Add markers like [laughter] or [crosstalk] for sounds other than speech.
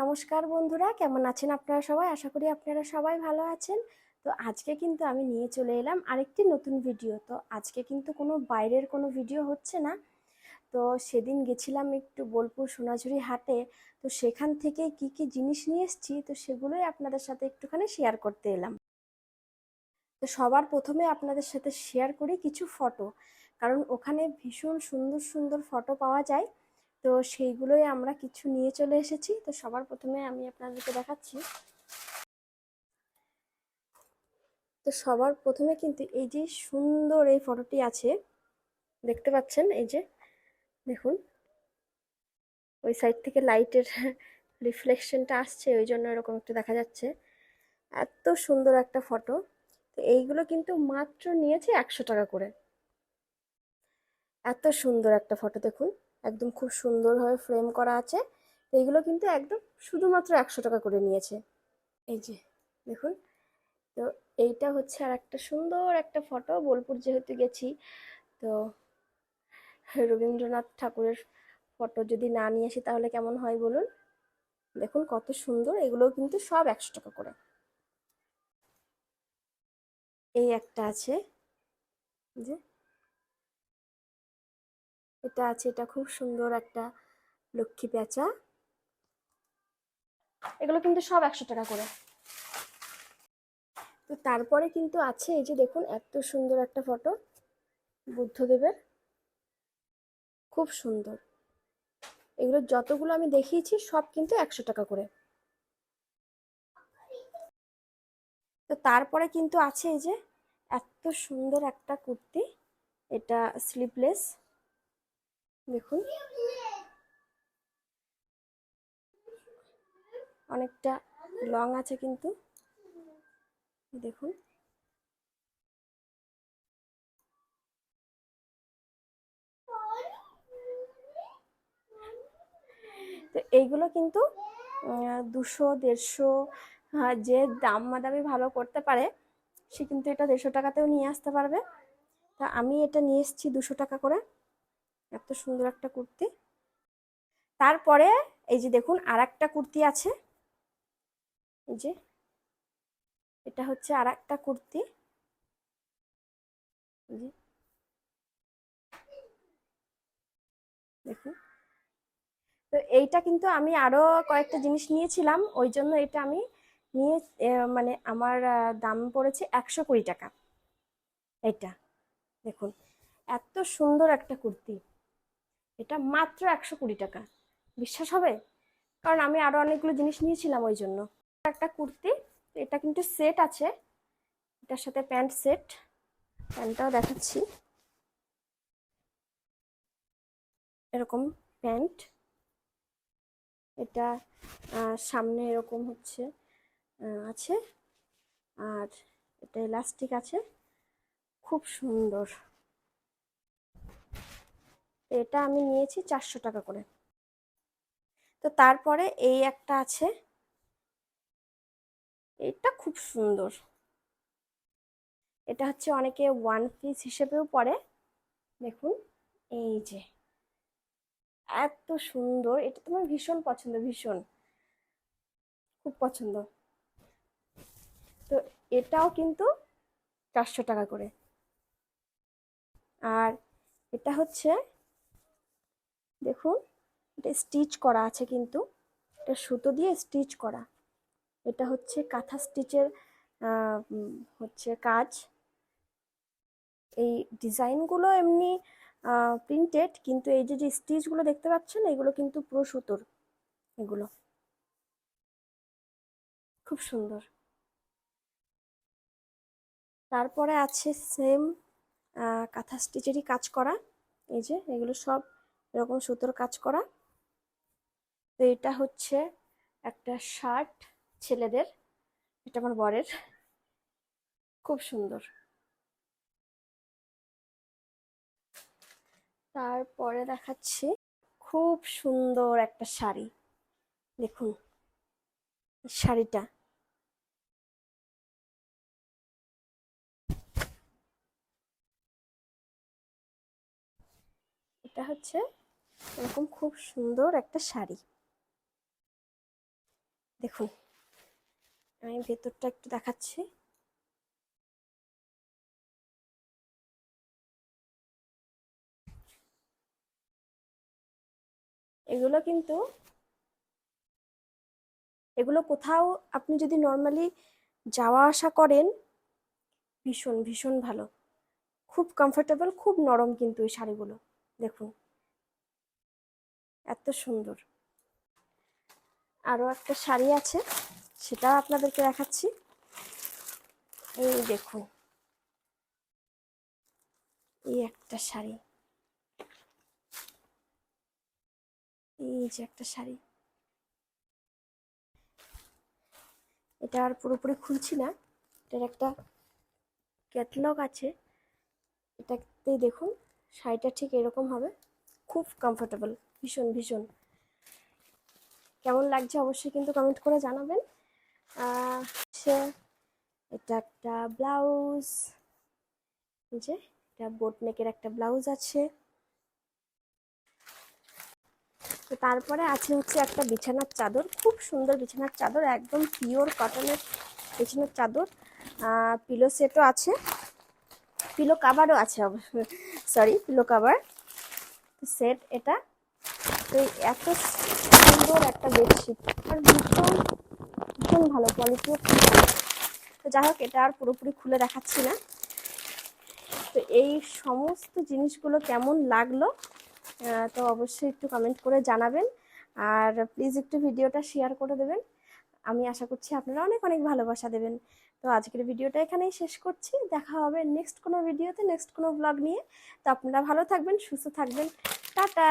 নমস্কার বন্ধুরা, কেমন আছেন আপনারা সবাই? আশা করি আপনারা সবাই ভালো আছেন। তো আজকে কিন্তু আমি নিয়ে চলে এলাম আরেকটি নতুন ভিডিও তো আজকে কিন্তু কোনো বাইরের কোনো ভিডিও হচ্ছে না। তো সেদিন গেছিলাম একটু বোলপুর সোনাঝুরি হাটে। তো সেখান থেকে কি কি জিনিস নিয়ে এসেছি, তো সেগুলোই আপনাদের সাথে একটুখানি শেয়ার করতে এলাম। তো সবার প্রথমে আপনাদের সাথে শেয়ার করি কিছু ফটো কারণ ওখানে ভীষণ সুন্দর সুন্দর ফটো পাওয়া যায়। তো সেইগুলোই আমরা কিছু নিয়ে চলে এসেছি। তো সবার প্রথমে আমি আপনাদেরকে দেখাচ্ছি। তো সবার প্রথমে কিন্তু এই যে সুন্দর এই ফটোটি আছে, দেখতে পাচ্ছেন এই যে, দেখুন। ওই সাইড থেকে লাইটের রিফ্লেকশনটা [laughs] আসছে, ওই জন্য এরকম একটু দেখা যাচ্ছে। এত সুন্দর একটা ফটো। তো এইগুলো কিন্তু মাত্র নিয়েছে একশো টাকা করে। এত সুন্দর একটা ফটো, দেখুন। একদম খুব সুন্দরভাবে ফ্রেম করা আছে। এইগুলো কিন্তু একদম শুধুমাত্র একশো টাকা করে নিয়েছে। এই যে, দেখুন। তো এইটা হচ্ছে আর একটা সুন্দর একটা ফটো বোলপুর যেহেতু গেছি, তো রবীন্দ্রনাথ ঠাকুরের ফটো যদি না নিয়ে আসি তাহলে কেমন হয় বলুন? দেখুন কত সুন্দর। এগুলোও কিন্তু সব একশো টাকা করে। এই একটা আছে। যে এটা আছে এটা খুব সুন্দর একটা লক্ষ্মী পেঁচা। এগুলো কিন্তু সব একশো টাকা করে। তো তারপরে কিন্তু আছে এই যে দেখুন এত সুন্দর একটা ফটো বুদ্ধদেবের। খুব সুন্দর। এগুলো যতগুলো আমি দেখিয়েছি সব কিন্তু একশো টাকা করে। তো তারপরে কিন্তু আছে এই যে এত সুন্দর একটা কুর্তি। এটা স্লিপলেস দেখুন। অনেকটা লং আছে কিন্তু। দেখুন। তো এইগুলো কিন্তু দুশো, দেড়শো যে দাম মাদামি ভালো করতে পারে, সে কিন্তু এটা দেড়শো টাকাতেও নিয়ে আসতে পারবে। তা আমি এটা নিয়ে এসেছি দুশো টাকা করে। এত সুন্দর একটা কুর্তি। তারপরে এই যে দেখুন আর একটা কুর্তি আছে। এই যে এটা হচ্ছে আর একটা কুর্তি দেখুন। তো এইটা কিন্তু আমি আরও কয়েকটা জিনিস নিয়েছিলাম, ওই জন্য এটা আমি নিয়ে মানে আমার দাম পড়েছে একশো কুড়ি টাকা। এটা দেখুন। এত সুন্দর একটা কুর্তি। এটা মাত্র একশো কুড়ি টাকা। বিশ্বাস হবে? কারণ আমি আরও অনেকগুলো জিনিস নিয়েছিলাম ওই জন্য। একটা কুর্তি, এটা কিন্তু সেট আছে। এটার সাথে প্যান্ট সেট। প্যান্টটাও দেখাচ্ছি। এরকম প্যান্ট। এটা সামনে এরকম হচ্ছে আছে। আর এটা ইলাস্টিক আছে। খুব সুন্দর। এটা আমি নিয়েছি চারশো টাকা করে। তো তারপরে এই একটা আছে। এটা খুব সুন্দর। এটা হচ্ছে অনেকে ওয়ান পিস হিসেবেও পরে। দেখুন, এই যে। এত সুন্দর। এটা তোমার ভীষণ পছন্দ, ভীষণ। খুব পছন্দ। তো এটাও কিন্তু চারশো টাকা করে। আর এটা হচ্ছে দেখুন, এটা স্টিচ করা আছে কিন্তু। এটা সুতো দিয়ে স্টিচ করা। এটা হচ্ছে কাঁথা স্টিচের হচ্ছে কাজ। এই ডিজাইনগুলো এমনি প্রিন্টেড কিন্তু এই যে যে স্টিচগুলো দেখতে পাচ্ছেন, এগুলো কিন্তু পুরো সুতোর এগুলো। খুব সুন্দর। তারপরে আছে সেম কাঁথা স্টিচেরই কাজ করা। এই যে, এগুলো সব এরকম সুতোর কাজ করা। তো এটা হচ্ছে একটা শার্ট ছেলেদের। এটা আমার বরের। খুব সুন্দর। তারপরে দেখাচ্ছি খুব সুন্দর একটা শাড়ি। দেখুন শাড়িটা। এটা হচ্ছে এরকম খুব সুন্দর একটা শাড়ি। দেখুন, আমি ভেতরটা একটু দেখাচ্ছি। এগুলো কিন্তু, এগুলো কোথাও আপনি যদি নর্মালি যাওয়া আসা করেন, ভীষণ ভীষণ ভালো। খুব কমফোর্টেবল খুব নরম কিন্তু এই শাড়িগুলো। দেখুন। এত সুন্দর। আরও একটা শাড়ি আছে, সেটাও আপনাদেরকে দেখাচ্ছি। এই দেখুন। এই একটা শাড়ি। এই যে একটা শাড়ি। এটা আর পুরোপুরি খুলছি না। এটার একটা ক্যাটলগ আছে। এটাতেই দেখুন, শাড়িটা ঠিক এরকম হবে। খুব কমফোর্টেবল ভীষণ ভীষণ। কেমন লাগছে অবশ্যই কিন্তু কমেন্ট করে জানাবেন। এটা একটা ব্লাউজ যে, এটা বোট নেকের একটা ব্লাউজ আছে। তো তারপরে আছে হচ্ছে একটা বিছানার চাদর। খুব সুন্দর বিছানার চাদর, একদম পিওর কটনের বিছানার চাদর। পিলো সেটও আছে। পিলো কাভারও আছে সরি পিলো কাভার সেট এটা তো এত সুন্দর একটা বেডশিট আর ভীষণ ভীষণ ভালো কোয়ালিটিও খুব ভালো। তো যাই হোক, এটা আর পুরোপুরি খুলে দেখাচ্ছি না। তো এই সমস্ত জিনিসগুলো কেমন লাগল তো অবশ্যই একটু কমেন্ট করে জানাবেন। আর প্লিজ একটু ভিডিওটা শেয়ার করে দেবেন। আমি আশা করছি আপনারা অনেক অনেক ভালোবাসা দেবেন। তো আজকের ভিডিওটা এখানেই শেষ করছি। দেখা হবে নেক্সট কোনো ভিডিওতে নেক্সট কোনো ব্লগ নিয়ে। তো আপনারা ভালো থাকবেন, সুস্থ থাকবেন। টাটা!